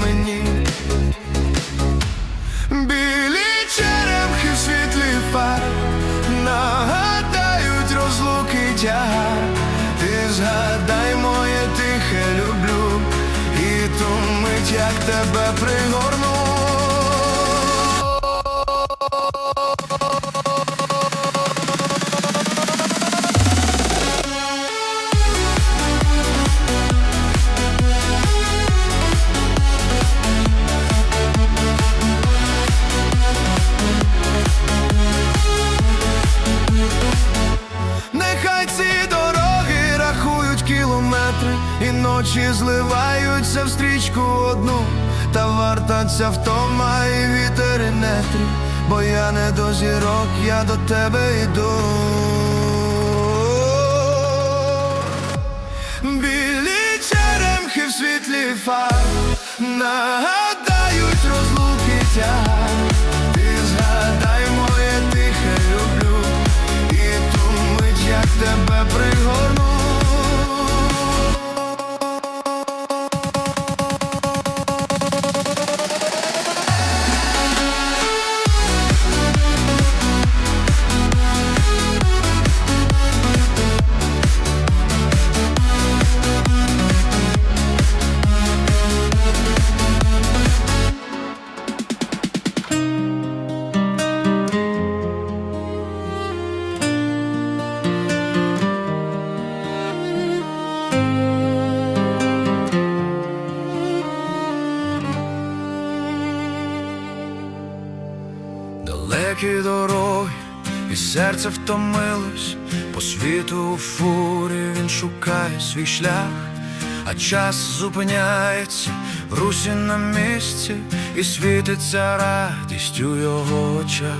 мені. Варта ця втома і вітер і нетрі, бо я не до зірок, я до тебе йду. Білі черемхи в світлі фар серце втомилось, по світу у фурі він шукає свій шлях, а час зупиняється в русі на місці, і світиться радість у його очах.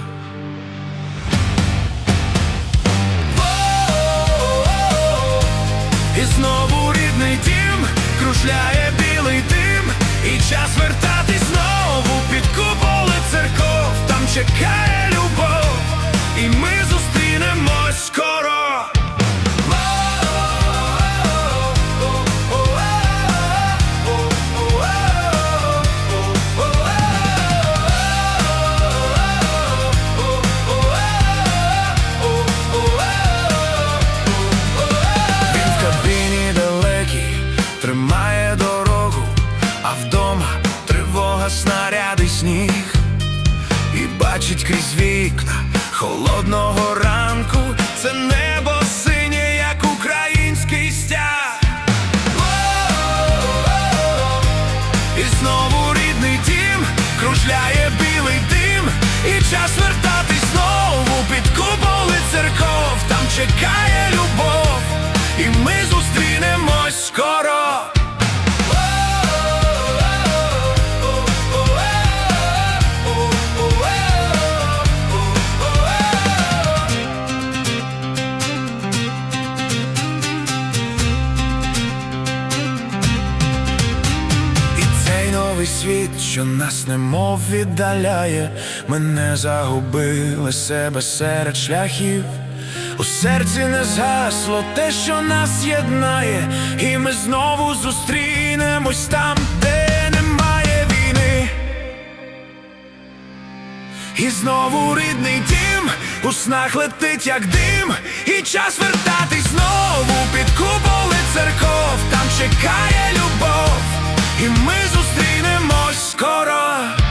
І знову рідний дім кружляє білий дим, і час вертатись знову під куполи церков, там чекає любов, вікна. Холодного ранку це небо синє, як український стяг. І знову рідний дім кружляє білий дим, і час вертатись знову під куполи церков, там чекає любов, і ми що нас немов віддаляє, ми не загубили себе серед шляхів. У серці не згасло те, що нас єднає, і ми знову зустрінемось там, де немає війни. І знову рідний дім. У снах летить, як дим, і час вертатись знову під куполи церков, там чекає любов, і ми зустрінемось skoro.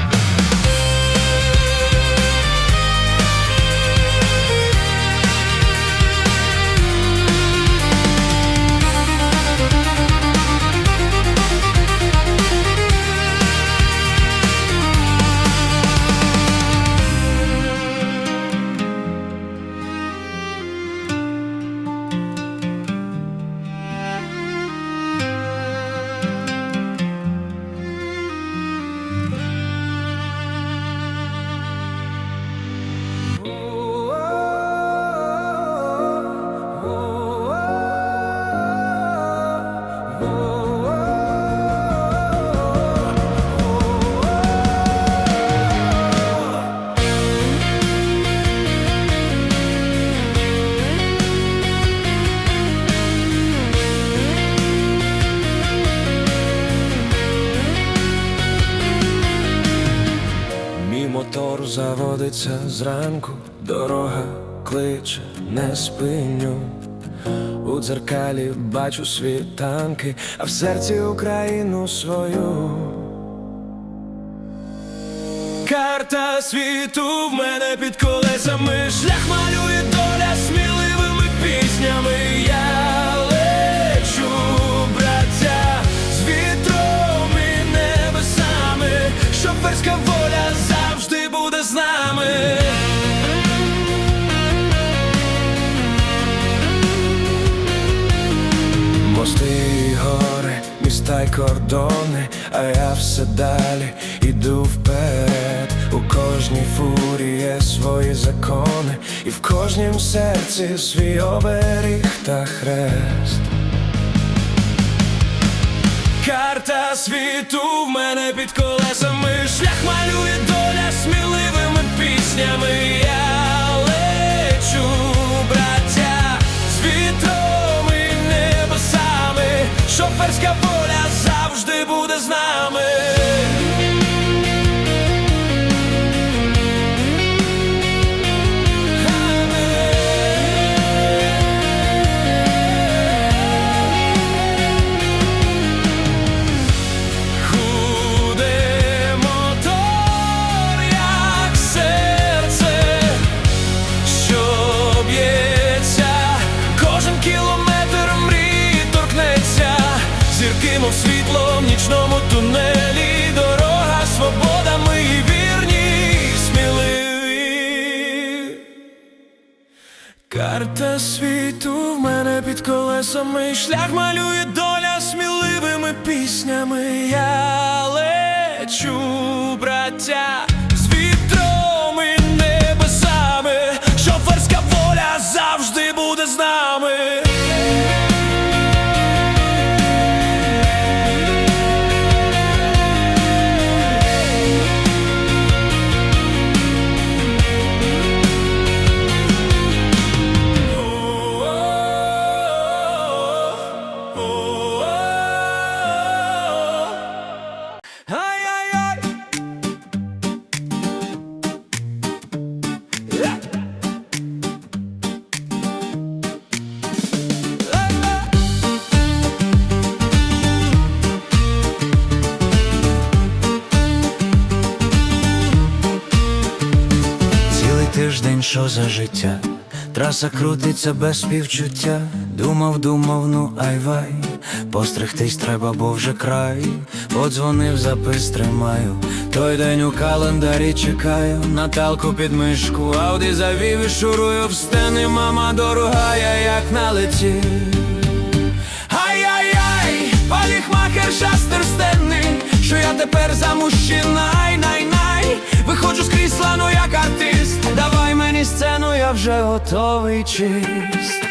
Зранку, дорога кличе, не спиню. У дзеркалі бачу світанки, а в серці Україну свою. Карта світу в мене під колесами, шлях малює доля сміливими піснями. Міста кордони, а я все далі іду вперед. У кожній фурі є свої закони, і в кожнім серці свій оберіг та хрест. Карта світу в мене під колесами, шлях малює доля сміливими піснями. Я лечу, браття, з вітром і небесами, шоферська колесами, шлях малює доля сміливими піснями. Я лечу, браття, що за життя, траса крутиться без співчуття. Думав, думав, ну ай вай, постригтись треба, бо вже край. Подзвонив, запис тримаю. Той день у календарі чекаю, Наталку під мишку, ауді завів і шурую в стени, мама дорога, як налетів. Ай-яй-яй, парикмахер шастер стенний, що я тепер за мужчина, най-най Виходжу з крісла, ну як артист. Давай мені сцену, я вже готовий чист.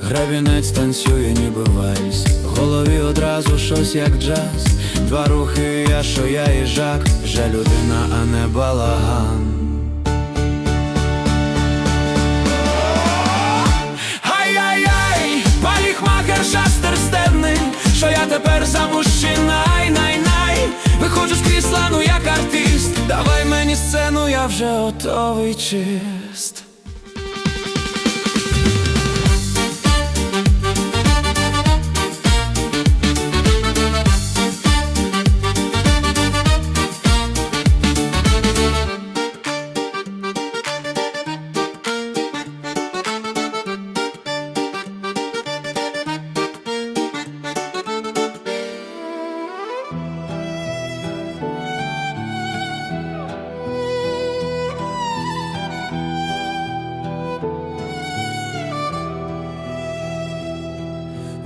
Гребінець танцює, ніби вальс. В голові одразу щось як джаз. Два рухи, я що я їжак Вже людина, а не балаган парикмахер шастер стебний, що я тепер за мужчина, най-най Виходжу з крісла, ну як артист. Давай мені сцену, я вже готовий чист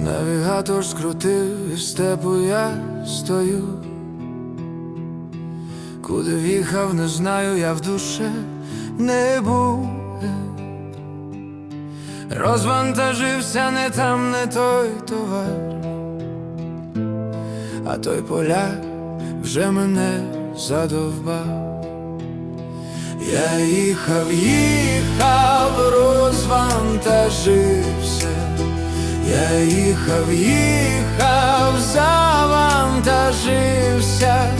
Навігатор скрутив в степу я стою. Куди в'їхав, не знаю, я в душе не був. Розвантажився не там, не той товар, а той поляк вже мене задовбав. Я їхав, їхав, розвантажився. Я їхав, їхав, завантажився.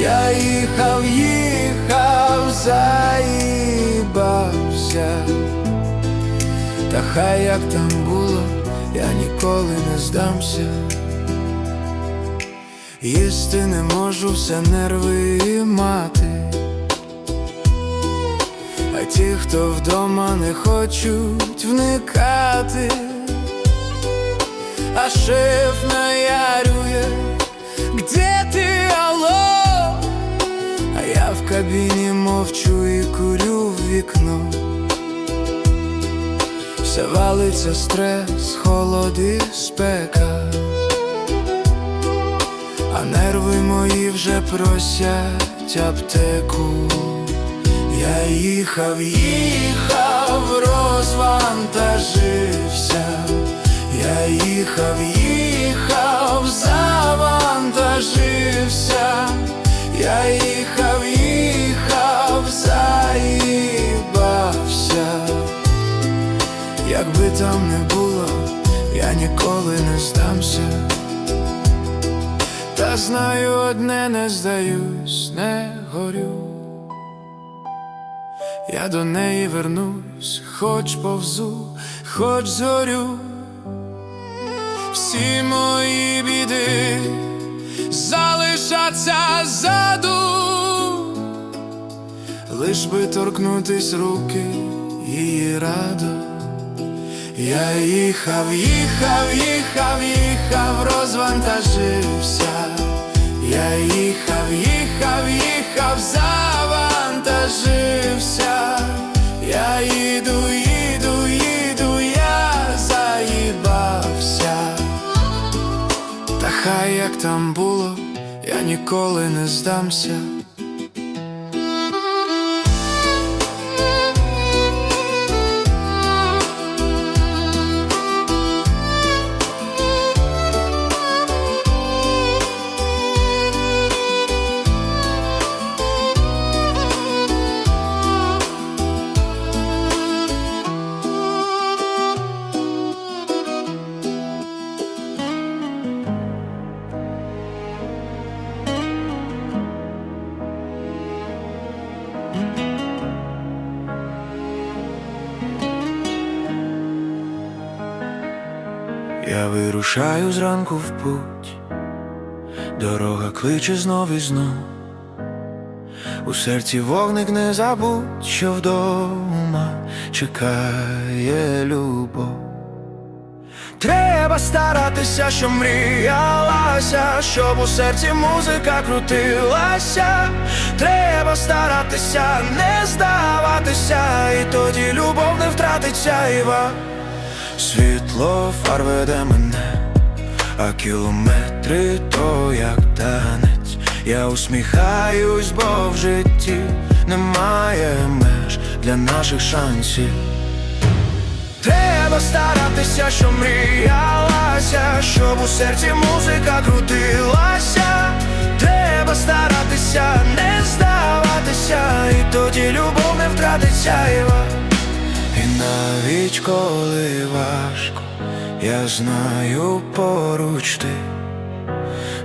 Я їхав, їхав, заїбався. Та хай як там було, я ніколи не здамся. Їсти не можу, все нерви мати. А ті, хто вдома не хочуть вникати, а шеф наярює, где ти алло? А я в кабіні мовчу і курю в вікно. Все валиться стрес, холод і спека, а нерви мої вже просять аптеку. Я їхав, їхав, розвантажився. Я їхав, їхав, завантажився. Я їхав, їхав, заїбався. Якби там не було, я ніколи не здамся. Та знаю одне, не здаюсь, не горю. Я до неї вернусь, хоч повзу, хоч зорю. Всі мої біди залишаться ззаду, лиш би торкнутись руки її радо. Я їхав, їхав, їхав, їхав, розвантажився. Я їхав, їхав, їхав, завантажився. Там було, я ніколи не здамся. Я вирушаю зранку в путь, дорога кличе знов і знов. У серці вогник не забудь, що вдома чекає любов. Треба старатися, щоб мріялася, щоб у серці музика крутилася. Треба старатися, не здаватися, і тоді любов не втратиться Іва. Світло фар веде мене, а кілометри то як танець. Я усміхаюсь, бо в житті немає меж для наших шансів. Треба старатися, щоб мріялася, щоб у серці музика крутилася. Треба старатися, не здаватися, і тоді любов не втратиться Іва. Навіть коли важко, я знаю поруч ти,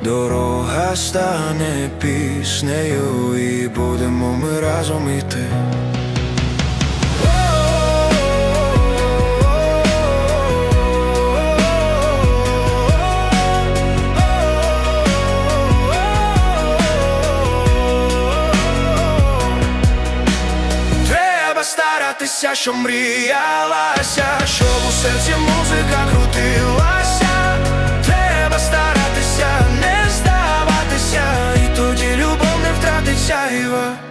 дорога стане піснею, і будемо ми разом іти. Старатися, що мріялася, щоб у серці музика крутилася. Треба старатися, не здаватися, і тоді любов не втратиться.